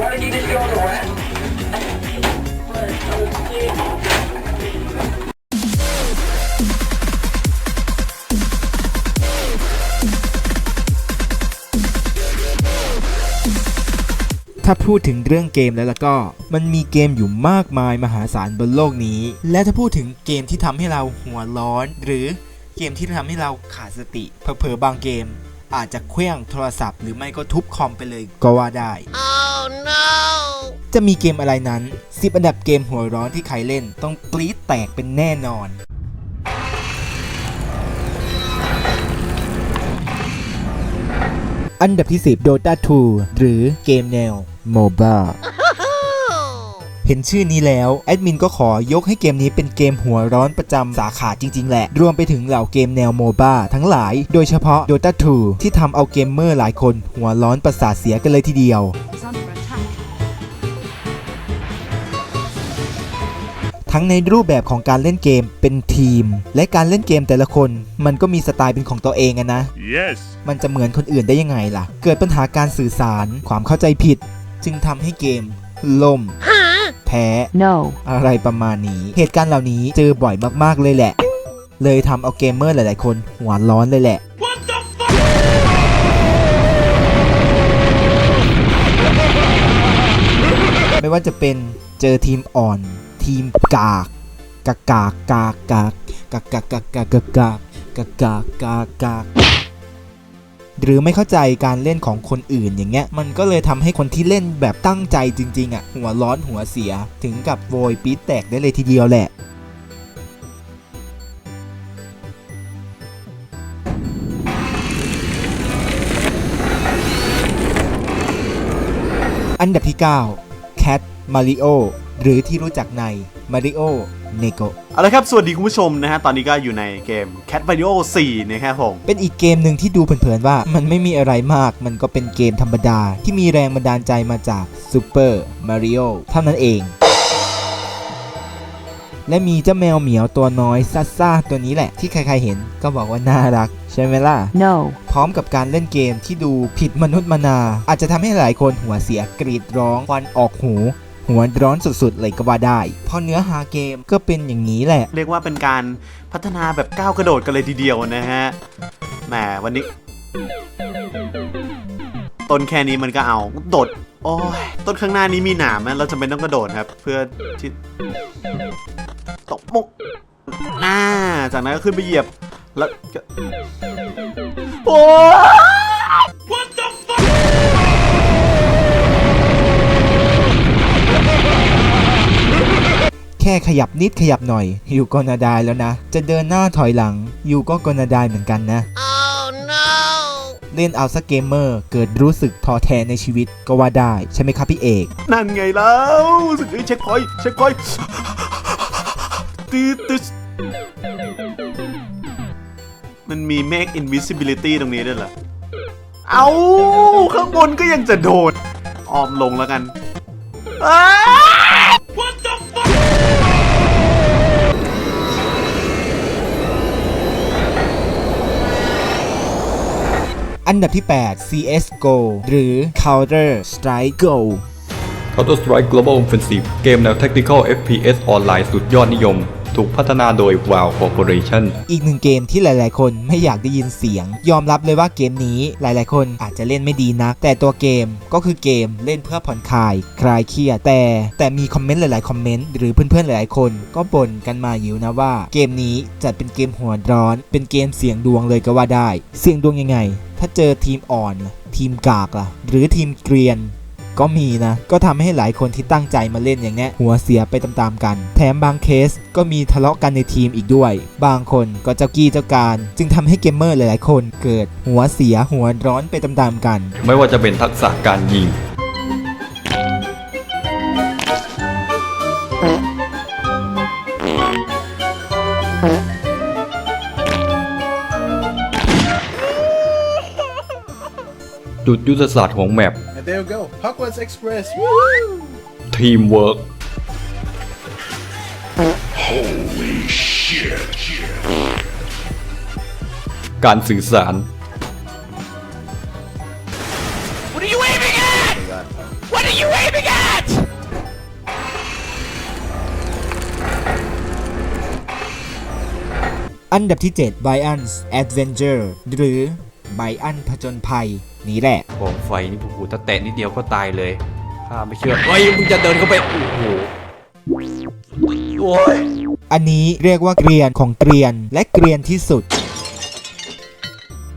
want to keep this going away? ถ้าพูดถึงเรื่องเกมแล้วล่ะก็ มันมีเกมอยู่มากมายมหาศาลบนโลกนี้ และถ้าพูดถึงเกมที่ทำให้เราหัวร้อน หรือเกมที่ทำให้เราขาดสติเผลอๆบางเกมอาจจะเคลื่องโทรศัพท์หรือไม่ก็ทุบคอมไปเลยก็ว่าได้ Oh no! จะมีเกมอะไรนั้น 10 อันดับเกมหัวร้อนที่ใครเล่น ต้องปรี๊ดแตกเป็นแน่นอน อันดับที่ 10 Dota 2 หรือเกมแนว MOBA เห็นชื่อนี้แล้ว แอดมินก็ขอยกให้เกมนี้เป็นเกมหัวร้อนประจำสาขาจริง ๆ แหละ รวมไปถึงเหล่าเกมแนวโมบ้าทั้งหลาย โดยเฉพาะ Dota 2 ที่ทำเอาเกมเมอร์หลายคนหัวร้อนประสาทเสียกันเลยทีเดียว ทั้งในรูปแบบของการเล่นเกมเป็นทีม และการเล่นเกมแต่ละคน มันก็มีสไตล์เป็นของตัวเองอะนะ Yes. มันจะเหมือนคนอื่นได้ยังไงล่ะ เกิดปัญหาการสื่อสารความเข้าใจผิด จึงทำให้เกมล่มแพ้ No. อะไรประมาณนี้ เหตุการณ์เหล่านี้เจอบ่อยมากๆเลยแหละ เลยทำเอาเกมเมอร์หลายๆ คนหัวร้อนเลยแหละไม่ว่าจะเป็นเจอทีมอ่อน ทีมกากกากากกากกากกากกากกากกากกากกากกากกากหรือไม่เข้าใจการเล่นของคนอื่นอย่างเงี้ย มันก็เลยทำให้คนที่เล่นแบบตั้งใจจริง ๆ อะ หัวร้อนหัวเสียถึงกับโวยปี๊แตกได้เลยทีเดียวแหละอันดับที่ 9 Cat Mario หรือที่รู้จักใน Mario n e g o เอาละครับ สวัสดีคุณผู้ชมนะฮะ ตอนนี้ก็อยู่ในเกม Cat Video 4 นะครับผม เป็นอีกเกมหนึ่งที่ดูเผินๆว่า มันไม่มีอะไรมาก มันก็เป็นเกมธรรมดา ที่มีแรงบันดาลใจมาจาก Super Mario เท่านั้นเอง และมีเจ้าแมวเหมียวตัวน้อยซ่าๆตัวนี้แหละ ที่ใครๆเห็นก็บอกว่าน่ารัก ใช่ไหมล่ะ No. พร้อมกับการเล่นเกมที่ดูผิดมนุษย์มนา อาจจะทำให้หลายคนหัวเสียกรีดร้องควันออกหู หัวร้อนสุดๆ เลยก็ว่าได้ เพอเนื้อหาเกมก็เป็นอย่างนี้แหละ เรียกว่าเป็นการพัฒนาแบบก้าวกระโดดกันเลยทีเดียวนะฮะแหมวันนี้ ต้นแค่นี้มันก็เอาโดดโอ้ยต้นข้างหน้านี้มีหนามนะเราจำเป็นต้องกระโดดครับ เพื่อที่ตกมุกอ่าจากนั้นก็ขึ้นไปเหยียบแล้วโอ้ แค่ขยับนิดขยับหน่อยยูก็นาดายแล้วนะ จะเดินหน้าถอยหลังยูก็กนาดายเหมือนกันนะ Oh no! เล่นเอาสักเกมเมอร์เกิดรู้สึกท้อแท้ในชีวิตก็ว่าได้ ใช่ไหมครับพี่เอก นั่นไงแล้วสุดยอดเช็คพอยต์เช็คพอยต์ตืดตืดมันมี make invisibility ตรงนี้ด้วยเหรอ เอาข้างบนก็ยังจะโดดออมลงแล้วกันอ้า อันดับที่ 8 CSGO หรือ Counter Strike Go Counter Strike Global Offensive เกมแนว Tactical FPS ออนไลน์สุดยอดนิยม ถูกพัฒนาโดย WoW Corporation อีกหนึ่งเกมที่หลาย ๆ คนไม่อยากได้ยินเสียง ยอมรับเลยว่าเกมนี้หลาย ๆ คนอาจจะเล่นไม่ดีนัก แต่ตัวเกมก็คือเกมเล่นเพื่อผ่อนคลาย คลายเครียดแต่ แต่มีคอมเมนต์หลาย ๆ คอมเมนต์หรือเพื่อน ๆ หลาย ๆ คนก็บ่นกันมาอยู่นะว่า เกมนี้จัดเป็นเกมหัวร้อน เป็นเกมเสี่ยงดวงเลยก็ว่าได้ เสี่ยงดวงยังไง ถ้าเจอทีมอ่อนทีมกากล่ะ หรือทีมเกรียน ก็มีนะ ก็ทำให้หลายคนที่ตั้งใจมาเล่นอย่างนี้หัวเสียไปตามๆกัน แถมบางเคสก็มีทะเลาะกันในทีมอีกด้วย บางคนก็เจ้ากี้เจ้าการ จึงทำให้เกมเมอร์หลายๆคนเกิดหัวเสียหัวร้อนไปตามๆกัน ไม่ว่าจะเป็นทักษะการยิง จุดยุทธศาสตร์ของแมป And there we go. Hogwarts Express. ทีมเวิร์กการสื่อสาร What are you aiming at? What are you aiming at? อันดับที่7 b i a n s Adventure หรือ b i a n ผจญภัย นี่แหละกองไฟนี่โอ้โหถ้าแตะนิดเดียวก็ตายเลยข้าไม่เชื่อเฮ้ยมึงจะเดินเข้าไปโอ้โหโอ้ยอันนี้เรียกว่าเกรียนของเกรียนและเกรียนที่สุด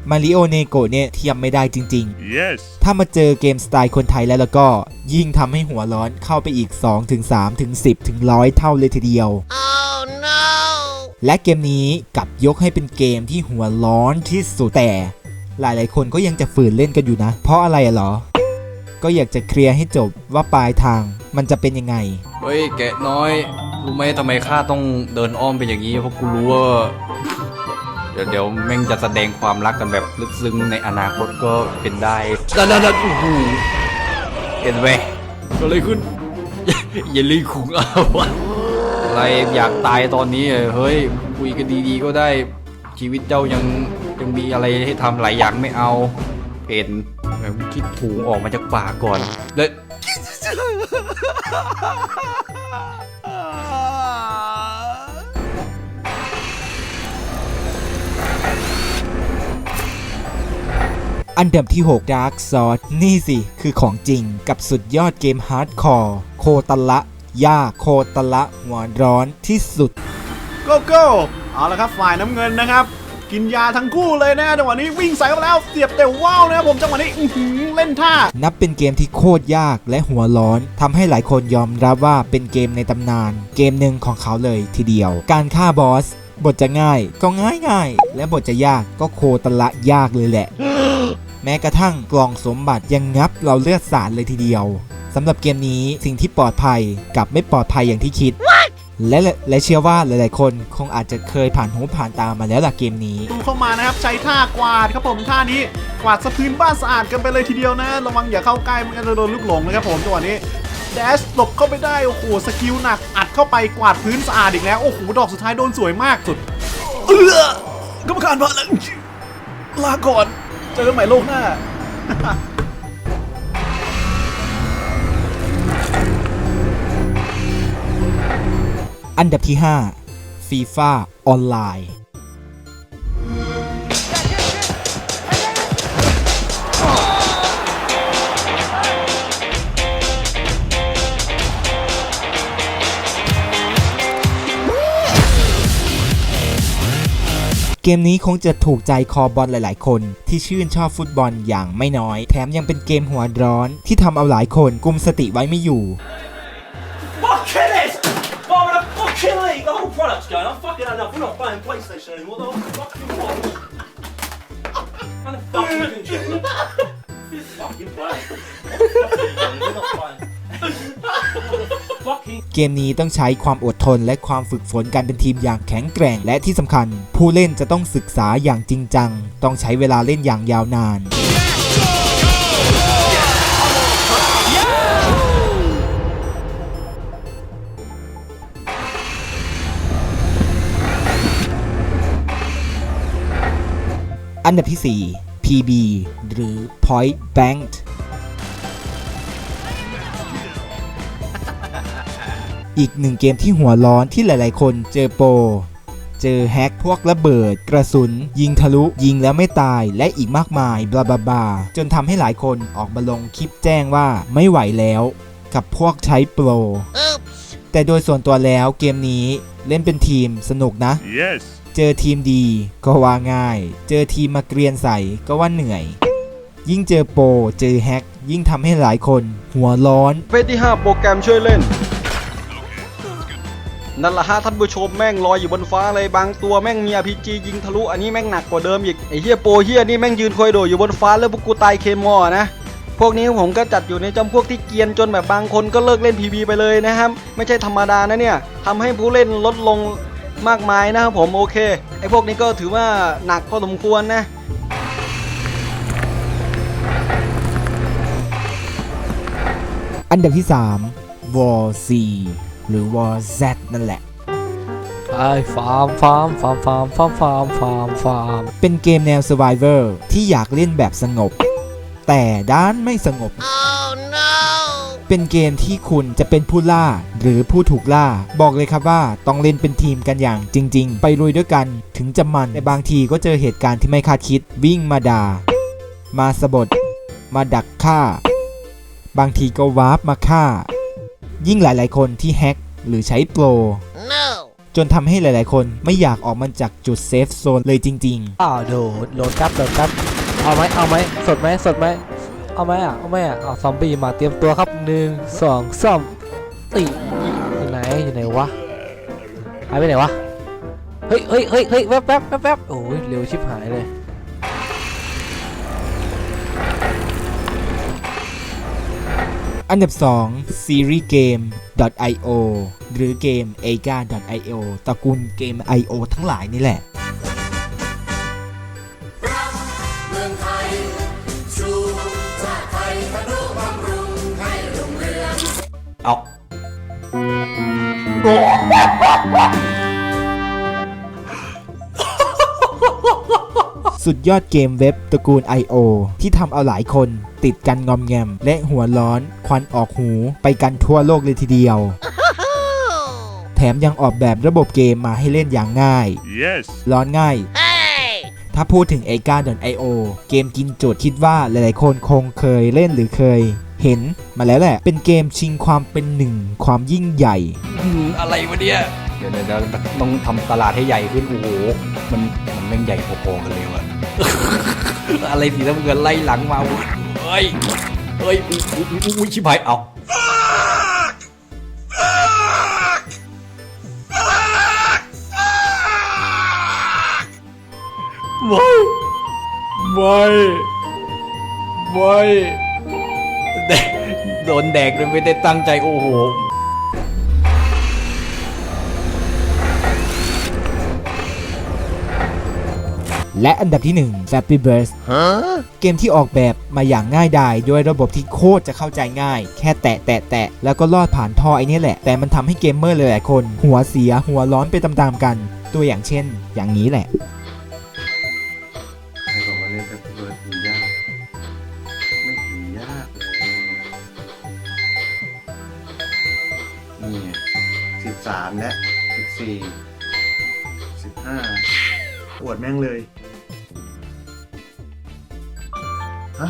มาริโอเนโกะเนี่ยเทียมไม่ได้จริง ๆ Yes. ถ้ามาเจอเกมสไตล์คนไทยแล้วแล้วก็ ยิ่งทำให้หัวร้อนเข้าไปอีก 2 ถึง 3 ถึง 10 ถึง100เท่าเลยทีเดียว Oh no! และเกมนี้กลับยกให้เป็นเกมที่หัวร้อนที่สุดแต่ หลายๆ คนก็ยังจะฝืนเล่นกันอยู่นะ เพราะอะไรอะเหรอ ก็อยากจะเคลียร์ให้จบว่าปลายทางมันจะเป็นยังไง เฮ้ยแกะน้อย รู้ไหมทำไมข้าต้องเดินอ้อมเป็นอย่างนี้ เพราะกูรู้ว่าเดี๋ยวเดี๋ยวแม่งจะแสดงความรักกันแบบลึกซึ้งในอนาคตก็เป็นได้ดันดันดันโอ้โหเห็นไหมก็เลยขึ้น อย่าลีคุงเอาวะอะไรอยากตายตอนนี้เหรอเฮ้ยคุยกันดีๆก็ได้ชีวิตเจ้ายัง ยังมีอะไรให้ทำหลายอย่างไม่เอาเห็นแบบคิดถูออกมาจากปากก่อนแล้วอันดับที่ 6 Dark Sword นี่สิ คือของจริงกับสุดยอดเกมฮาร์ดคอร์โคตะละยากโคตะละหัวร้อนที่สุด โกโก้เอาละครับฝ่ายน้ำเงินนะครับ กินยาทั้งคู่เลยนะจังหวะนี้วิ่งใส่เข้าแล้วเสียบแต่ว่าวนะครับผมจังหวะนี้เล่นท่า นับเป็นเกมที่โคตรยากและหัวร้อนทำให้หลายคนยอมรับว่าเป็นเกมในตำนาน เกมหนึ่งของเขาเลยทีเดียว การฆ่าบอส บทจะง่ายก็ง่ายง่ายและบทจะยากก็โคตรละยากเลยแหละ แม้กระทั่งกล่องสมบัติยังงับเราเลือดสาดเลยทีเดียวสำหรับเกมนี้สิ่งที่ปลอดภัยกับไม่ปลอดภัยอย่างที่คิด และและเชื่อว่าหลายๆ คนคงอาจจะเคยผ่านหูผ่านตามาแล้วล่ะเกมนี้ ดูเข้ามานะครับใช้ท่ากวาดครับผมท่านี้กวาดสะพื้นบ้านสะอาดกันไปเลยทีเดียวนะ ระวังอย่าเข้าใกล้มันจะโดนลูกหลงนะครับผมจังหวะนี้แดชหลบเข้าไปได้โอ้โหสกิลหนักอัดเข้าไปกวาดพื้นสะอาดอีกแล้วโอ้โหดอกสุดท้ายโดนสวยมากสุดเออกรรมการพลาดแล้วลาก่อนเจอกันใหม่โลกหน้า อันดับที่ 5 FIFA ออนไลน์ เกมนี้คงจะถูกใจคอบอลหลาย ๆ คน ที่ชื่นชอบฟุตบอลอย่างไม่น้อย แถมยังเป็นเกมหัวร้อนที่ทำเอาหลายคนกุมสติไว้ไม่อยู่ Fuck it! Why would I fucking leave? The whole product's going. I'm fucking enough. We're not playing PlayStation anymore. The whole fucking what? And the fucking controller. This fucking play. We're not playing. fucking เกมนี้ต้องใช้ความอดทนและความฝึกฝนการเป็นทีมอย่างแข็งแกร่ง และที่สำคัญ ผู้เล่นจะต้องศึกษาอย่างจริงจัง ต้องใช้เวลาเล่นอย่างยาวนาน อันดับที่ 4 PB หรือ Point Blank อีกหนึ่งเกมที่หัวร้อนที่หลายๆ คนเจอโปร เจอแฮกพวกระเบิด กระสุน ยิงทะลุ ยิงแล้วไม่ตายและอีกมากมายบลาบลาบลาจนทำให้หลายคนออกมาลงคลิปแจ้งว่าไม่ไหวแล้ว กับพวกใช้โปร Oops! แต่โดยส่วนตัวแล้วเกมนี้เล่นเป็นทีมสนุกนะ Yes. เจอทีมดีก็ว่าง่าย เจอทีมมาเกรียนใส่ก็ว่าเหนื่อย ยิ่งเจอโปรเจอแฮก ยิ่งทำให้หลายคนหัวร้อน เฟสที่5โปรแกรมช่วยเล่น นั่นแหละฮะท่านผู้ชมแม่งลอยอยู่บนฟ้าเลยบางตัวแม่งมี RPG ยิงทะลุอันนี้แม่งหนักกว่าเดิมอีกไอ้เฮียโปรเฮียนี่แม่งยืนคอยโดดอยู่บนฟ้าแล้วพวกกูตายเคมอนะพวกนี้ผมก็จัดอยู่ในจำพวกที่เกียนจนแบบบางคนก็เลิกเล่น PB ไปเลยนะครับ ไม่ใช่ธรรมดานะเนี่ยทำให้ผู้เล่นลดลง มากมายนะครับผมโอเคไอ้พวกนี้ก็ถือว่าหนักพอสมควรนะอันดับที่ 3 War C หรือ War Z นั่นแหละไอ้ฟาร์มฟาร์มฟาร์มฟาร์มฟาร์มฟาร์มฟาร์มฟาร์มเป็นเกมแนว Survivor ที่อยากเล่นแบบสงบ แต่ด้านไม่สงบ Oh no! เป็นเกมที่คุณจะเป็นผู้ล่า หรือผู้ถูกล่า บอกเลยครับว่าต้องเล่นเป็นทีมกันอย่างจริง ๆ ไปลุยด้วยกันถึงจะมันแต่บางทีก็เจอเหตุการณ์ที่ไม่คาดคิด วิ่งมาด่ามาสะบดมาดักฆ่า บางทีก็วาร์ปมาฆ่า ยิ่งหลายๆ คนที่แฮ็กหรือใช้โปร No! จนทำให้หลายๆ คนไม่อยากออกมาจากจุดเซฟโซนเลยจริง ๆ อ้าวโดดโดดครับโดดครับ เอาไหมเอาไหมสดไหมสดไหม เอาไหมอะ เอาไหมอะ เอาซอมบี้มาเตรียมตัวครับหนึ่งสองสามตีอยู่ไหน อยู่ไหนวะ หายไปไหนวะ เฮ้ยเฮ้ยเฮ้ยเฮ้ยแวบแวบแวบแวบโอ้ยเร็วชิบหายเลย อันดับ2ซีรีส์เกม .io หรือเกม ega.io ตระกูลเกม IO ทั้งหลายนี่แหละ สุดยอดเกมเว็บตระกูล IO ที่ทำเอาหลายคน ติดกันงอมแงม และหัวร้อน ควันออกหูไปกันทั่วโลกเลยทีเดียว แถมยังออกแบบระบบเกมมาให้เล่นอย่างง่าย Yes. ร้อนง่าย Hey! ถ้าพูดถึง a g a io เกมกินจุดคิดว่าหลายๆคนคงเคยเล่นหรือเคย เห็นมาแล้วแหละ เป็นเกมชิงความเป็นหนึ่งความยิ่งใหญ่อืมอะไรวะเนี่ยเดี๋ยวเดี๋ยวเดี๋ยวต้องทำตลาดให้ใหญ่ขึ้น โอ้โห มันมันแม่งใหญ่พอๆกันเลยวะอะไรสีน้ำเงินไล่หลังมาเว้ยเฮ้ยเฮ้ยอุ๊ยอุ๊ยอุ๊ยอุ๊ยชิบหายเอาไม่ไม่ไม่ แดกโดนแดกโดยไม่ได้ตั้งใจโอ้โหและอันดับที่ 1 Flappy Bird เกมที่ออกแบบมาอย่างง่ายดายด้วยระบบที่โคตรจะเข้าใจง่าย แค่แตะแตะแตะแล้วก็ลอดผ่านท่อไอ้นี่แหละ แต่มันทำให้เกมเมอร์หลายๆคน หัวเสียหัวร้อนไปตามๆกัน ตัวอย่างเช่น อย่างนี้แหละ สิบสี่สิบห้าอวดแม่งเลย ฮะ